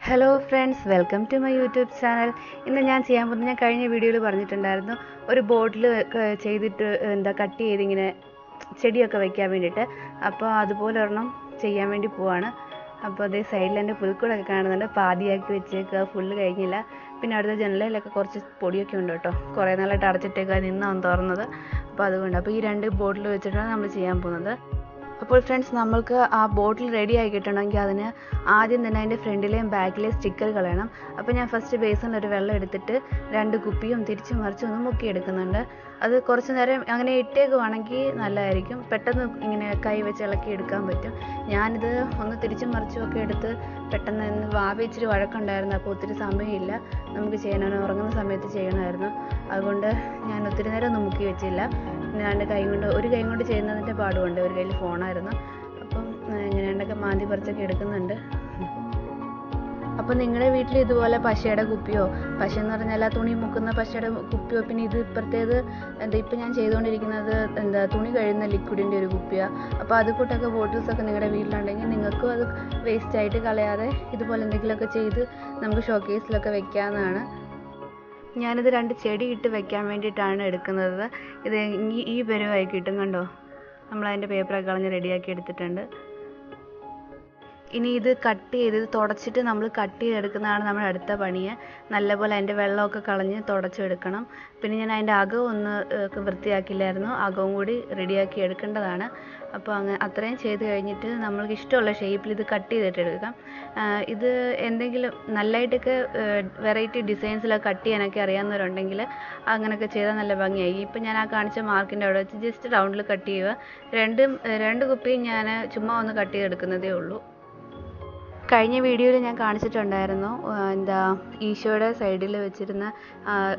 Hello friends welcome to my YouTube channel ഇന്ന് ഞാൻ ചെയ്യാൻ പോകുന്നത് ഞാൻ കഴിഞ്ഞ വീഡിയോയിൽ പറഞ്ഞിട്ടുണ്ടായിരുന്നു. ഒരു ബോട്ടിൽ ചെയ്തിട്ട് എന്താ കട്ട് ചെയ്ത് ഇങ്ങനെ ചെടിയൊക്കെ വെക്കാൻ വേണ്ടിയിട്ട്. അപ്പോൾ അതുപോലെ ഒരെണ്ണം ചെയ്യാൻ വേണ്ടി പോവാണ്. അപ്പോൾ അതേ സൈഡിൽ എന്റെ പുൽക്കൂടൊക്കെ കാണുന്നുണ്ട്. പാതിയാക്കി വെച്ചേക്കുക ഫുള്ള് കഴിഞ്ഞില്ല. പിന്നെ അടുത്ത ജനലിലൊക്കെ കുറച്ച് പൊടിയൊക്കെ ഉണ്ട് കേട്ടോ. കുറേ നാളായിട്ട് അടച്ചിട്ടേക്കുക നിന്നാണ് തുറന്നത് അപ്പോൾ അതുകൊണ്ട്. അപ്പോൾ ഈ രണ്ട് ബോട്ടിൽ വെച്ചിട്ടാണ് നമ്മൾ ചെയ്യാൻ പോകുന്നത്. അപ്പോൾ ഫ്രണ്ട്സ് നമ്മൾക്ക് ആ ബോട്ടിൽ റെഡി ആയി കിട്ടണമെങ്കിൽ അതിന് ആദ്യം തന്നെ അതിന്റെ ഫ്രണ്ടിലെയും ബാക്കിലെയും സ്റ്റിക്കർ കളയണം. അപ്പോൾ ഞാൻ ഫസ്റ്റ് ബേസിൽ ഒരു വെള്ളം എടുത്തിട്ട് രണ്ട് കുപ്പിയും തിരിച്ചു മറിച്ചും ഒന്ന് മുക്കിയെടുക്കുന്നുണ്ട്. അത് കുറച്ച് നേരം അങ്ങനെ ഇട്ടേക്കുവാണെങ്കിൽ നല്ലതായിരിക്കും. പെട്ടെന്ന് ഇങ്ങനെ കൈ വെച്ച് ഇളക്കി എടുക്കാൻ പറ്റും. ഞാനിത് ഒന്ന് തിരിച്ചും മറിച്ചും ഒക്കെ എടുത്ത് പെട്ടെന്ന് വാവ ഇച്ചിരി വഴക്കുണ്ടായിരുന്നു. അപ്പോൾ ഒത്തിരി സമയമില്ല. നമുക്ക് ചെയ്യണമെന്ന് ഉറങ്ങുന്ന സമയത്ത് ചെയ്യണമായിരുന്നു. അതുകൊണ്ട് ഞാൻ ഒത്തിരി നേരം ഒന്നും മുക്കി വെച്ചില്ല. രണ്ട് കൈ കൊണ്ട് ഒരു കൈ കൊണ്ട് ചെയ്യുന്നതിന്റെ പാടുമുണ്ട്. ഒരു കയ്യിൽ ഫോണായിരുന്നു. അപ്പം ഇങ്ങനെ രണ്ടൊക്കെ മാന്തി പറിച്ചൊക്കെ എടുക്കുന്നുണ്ട്. അപ്പം നിങ്ങളുടെ വീട്ടിൽ ഇതുപോലെ പശയുടെ കുപ്പിയോ പശ എന്ന് പറഞ്ഞാൽ ആ തുണി മുക്കുന്ന പശയുടെ കുപ്പിയോ പിന്നെ ഇത് ഇപ്പുറത്തേത് എന്താ ഇപ്പം ഞാൻ ചെയ്തുകൊണ്ടിരിക്കുന്നത് എന്താ തുണി കഴിയുന്ന ലിക്വിഡിന്റെ ഒരു കുപ്പിയാണ് അപ്പോൾ അത് കൂട്ടൊക്കെ ബോട്ടിൽസൊക്കെ നിങ്ങളുടെ വീട്ടിലുണ്ടെങ്കിൽ നിങ്ങൾക്കും അത് വേസ്റ്റായിട്ട് കളയാതെ ഇതുപോലെ എന്തെങ്കിലുമൊക്കെ ചെയ്ത് നമുക്ക് ഷോക്കേസിലൊക്കെ വെക്കാവുന്നതാണ്. ഞാനിത് രണ്ട് ചെടി ഇട്ട് വെക്കാൻ വേണ്ടിയിട്ടാണ് എടുക്കുന്നത്. ഇത് ഈ പരുവായി കിട്ടും കണ്ടോ? നമ്മൾ അതിന്റെ പേപ്പറൊക്കെ കളഞ്ഞ് റെഡിയാക്കി എടുത്തിട്ടുണ്ട്. ഇനി ഇത് കട്ട് ചെയ്ത് ഇത് തുടച്ചിട്ട് നമ്മൾ കട്ട് ചെയ്തെടുക്കുന്നതാണ് നമ്മുടെ അടുത്ത പണി. നല്ലപോലെ അതിന്റെ വെള്ളമൊക്കെ കളഞ്ഞ് തുടച്ചെടുക്കണം. പിന്നെ ഞാൻ അതിന്റെ അകം ഒന്ന് വൃത്തിയാക്കില്ലായിരുന്നു അകവും കൂടി റെഡിയാക്കി എടുക്കേണ്ടതാണ്. അപ്പോൾ അങ്ങനെ അത്രയും ചെയ്ത് കഴിഞ്ഞിട്ട് നമ്മൾക്ക് ഇഷ്ടമുള്ള ഷേപ്പിൽ ഇത് കട്ട് ചെയ്തിട്ട് എടുക്കാം. ഇത് എന്തെങ്കിലും നല്ലതായിട്ടൊക്കെ വെറൈറ്റി ഡിസൈൻസിലൊക്കെ കട്ട് ചെയ്യാനൊക്കെ അറിയാവുന്നവരുണ്ടെങ്കിൽ അങ്ങനെയൊക്കെ ചെയ്താൽ നല്ല ഭംഗിയായി. ഇപ്പം ഞാൻ ആ കാണിച്ച മാർക്കിന്റെ അവിടെ വെച്ച് ജസ്റ്റ് റൗണ്ടിൽ കട്ട് ചെയ്യുക. രണ്ടും രണ്ട് കുപ്പിയും ഞാൻ ചുമ്മാ ഒന്ന് കട്ട് ചെയ്തെടുക്കുന്നതേ ഉള്ളൂ. കഴിഞ്ഞ വീഡിയോയിൽ ഞാൻ കാണിച്ചിട്ടുണ്ടായിരുന്നു എന്താ ഈശോയുടെ സൈഡിൽ വെച്ചിരുന്ന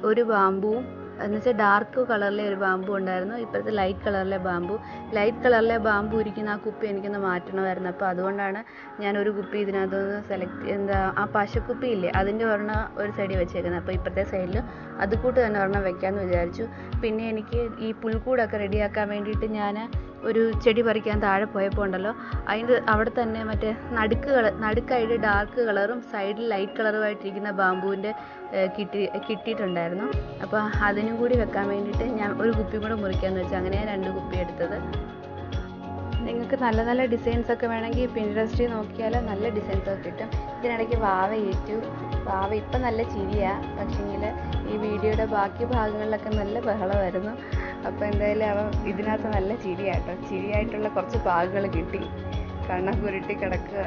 ഒരു ബാമ്പുവും എന്നുവെച്ചാൽ ഡാർക്ക് കളറിലെ ഒരു ബാമ്പു ഉണ്ടായിരുന്നു ഇപ്പോഴത്തെ ലൈറ്റ് കളറിലെ ബാമ്പു. ലൈറ്റ് കളറിലെ ബാമ്പു ഇരിക്കുന്ന ആ കുപ്പി എനിക്കൊന്ന് മാറ്റണമായിരുന്നു. അപ്പോൾ അതുകൊണ്ടാണ് ഞാൻ ഒരു കുപ്പി ഇതിനകത്തുനിന്ന് സെലക്ട് എന്താ ആ പശക്കുപ്പി ഇല്ലേ അതിന്റെ ഒരെണ്ണം ഒരു സൈഡിൽ വെച്ചേക്കുന്നത്. അപ്പോൾ ഇപ്പോഴത്തെ സൈഡിൽ അതുകൂട്ട് തന്നെ ഒരെണ്ണം വെക്കാമെന്ന് വിചാരിച്ചു. പിന്നെ എനിക്ക് ഈ പുൽക്കൂടൊക്കെ റെഡിയാക്കാൻ വേണ്ടിയിട്ട് ഞാൻ ഒരു ചെടി പറിക്കാൻ താഴെ പോയപ്പോൾ ഉണ്ടല്ലോ അതിന്റെ അവിടെ തന്നെ മറ്റേ നടുക്ക് കളർ നടുക്കായിട്ട് ഡാർക്ക് കളറും സൈഡിൽ ലൈറ്റ് കളറുമായിട്ടിരിക്കുന്ന ബാമ്പുവിന്റെ കിട്ടി കിട്ടിയിട്ടുണ്ടായിരുന്നു. അപ്പോൾ അതിനും കൂടി വെക്കാൻ വേണ്ടിയിട്ട് ഞാൻ ഒരു കുപ്പി കൂടെ മുറിക്കാമെന്ന് വെച്ചു. അങ്ങനെയാണ് രണ്ട് കുപ്പി എടുത്തത്. നിങ്ങൾക്ക് നല്ല നല്ല ഡിസൈൻസ് ഒക്കെ വേണമെങ്കിൽ പിൻട്രസ്റ്റിൽ നോക്കിയാൽ നല്ല ഡിസൈൻസ് ഒക്കെ കിട്ടും. ഇതിനിടയ്ക്ക് വാവ ഏറ്റു. വാവ ഇപ്പം നല്ല ചിരിയാണ് പക്ഷേങ്കിൽ ഈ വീഡിയോയുടെ ബാക്കി ഭാഗങ്ങളിലൊക്കെ നല്ല ബഹളമായിരുന്നു. അപ്പോൾ എന്തായാലും അവൻ ഇതിനകത്ത് നല്ല ചിരിയാട്ടോ. ചിരിയായിട്ടുള്ള കുറച്ച് ഭാഗങ്ങൾ കിട്ടി. കണ്ണൊക്കെ ഉരുട്ടി കിടക്കുക.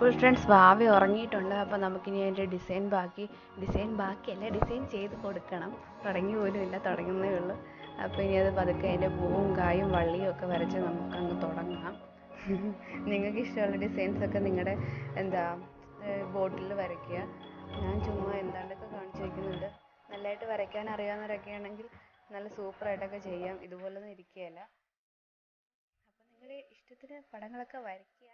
അപ്പോൾ ഫ്രണ്ട്സ് ഭാവി ഉറങ്ങിയിട്ടുണ്ട്. അപ്പോൾ നമുക്കിനി അതിന്റെ ഡിസൈൻ ബാക്കി ഡിസൈൻ ബാക്കിയല്ല? ഡിസൈൻ ചെയ്ത് കൊടുക്കണം. തുടങ്ങി പോലും ഇല്ല. തുടങ്ങുന്നേ ഉള്ളൂ. അപ്പോൾ ഇനി അത് പതുക്കെ അതിന്റെ പൂവും കായും വള്ളിയും ഒക്കെ വരച്ച് നമുക്കങ്ങ് തുടങ്ങാം. നിങ്ങൾക്ക് ഇഷ്ടമുള്ള ഡിസൈൻസ് ഒക്കെ നിങ്ങളുടെ എന്താ ബോട്ടിൽ വരയ്ക്കുക. ഞാൻ ചുമ്മാ എന്താണ്ടൊക്കെ കാണിച്ചു വയ്ക്കുന്നുണ്ട് നല്ലതായിട്ട് വരയ്ക്കാൻ അറിയാവുന്നവരൊക്കെ ആണെങ്കിൽ നല്ല സൂപ്പറായിട്ടൊക്കെ ചെയ്യാം. ഇതുപോലൊന്നും ഇരിക്കുകയല്ല. അപ്പോൾ നിങ്ങളുടെ ഇഷ്ടത്തിന് പടങ്ങളൊക്കെ വരയ്ക്കുക.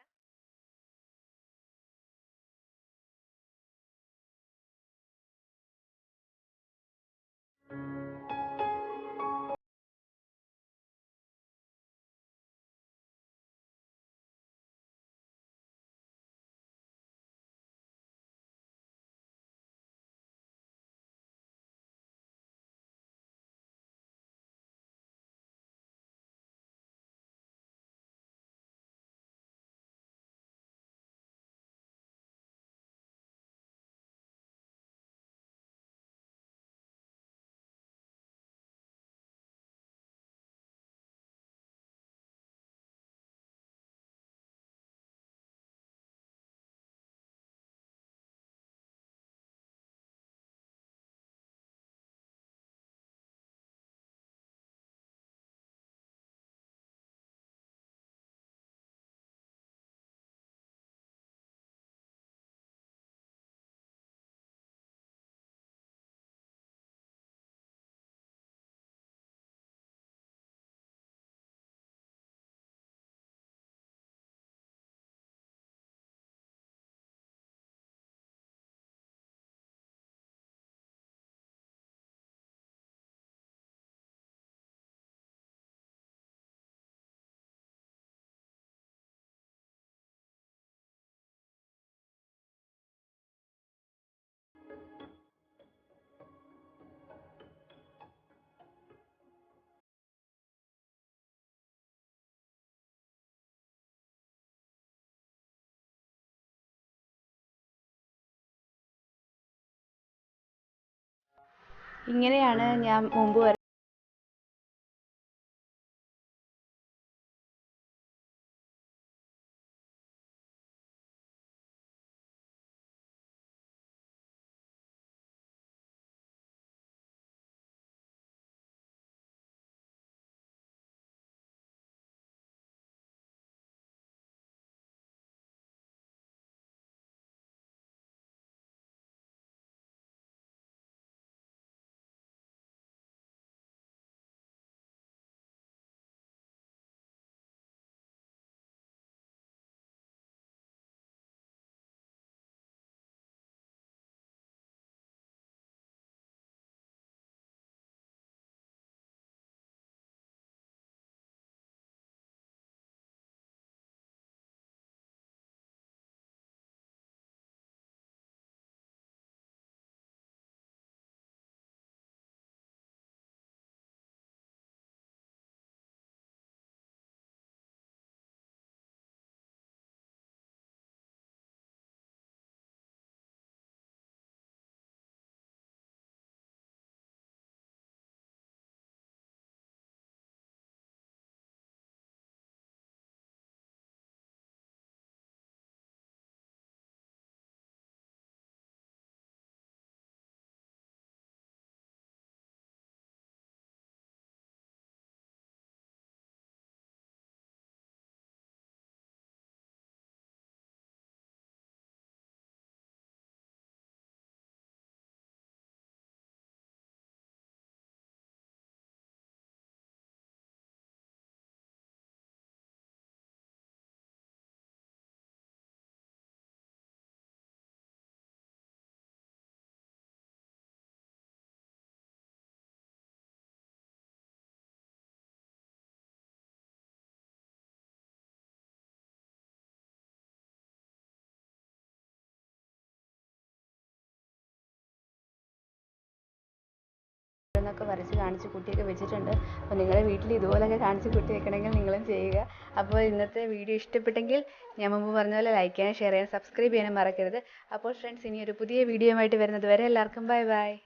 ഇങ്ങനെയാണ് ഞാൻ മുമ്പ് വര എന്നൊക്കെ വരച്ച് കാണിച്ച് കുട്ടിയൊക്കെ വെച്ചിട്ടുണ്ട്. അപ്പോൾ നിങ്ങളുടെ വീട്ടിൽ ഇതുപോലൊക്കെ കാണിച്ച് കുട്ടി വെക്കണമെങ്കിൽ നിങ്ങളും ചെയ്യുക. അപ്പോൾ ഇന്നത്തെ വീഡിയോ ഇഷ്ടപ്പെട്ടെങ്കിൽ ഞാൻ മുമ്പ് പറഞ്ഞ പോലെ ലൈക്ക് ചെയ്യാനും ഷെയർ ചെയ്യാനും സബ്സ്ക്രൈബ് ചെയ്യാനും മറക്കരുത്. അപ്പോൾ ഫ്രണ്ട്സ് ഇനി ഒരു പുതിയ വീഡിയോ ആയിട്ട് വരുന്നത് വരെ എല്ലാവർക്കും ബൈ ബൈ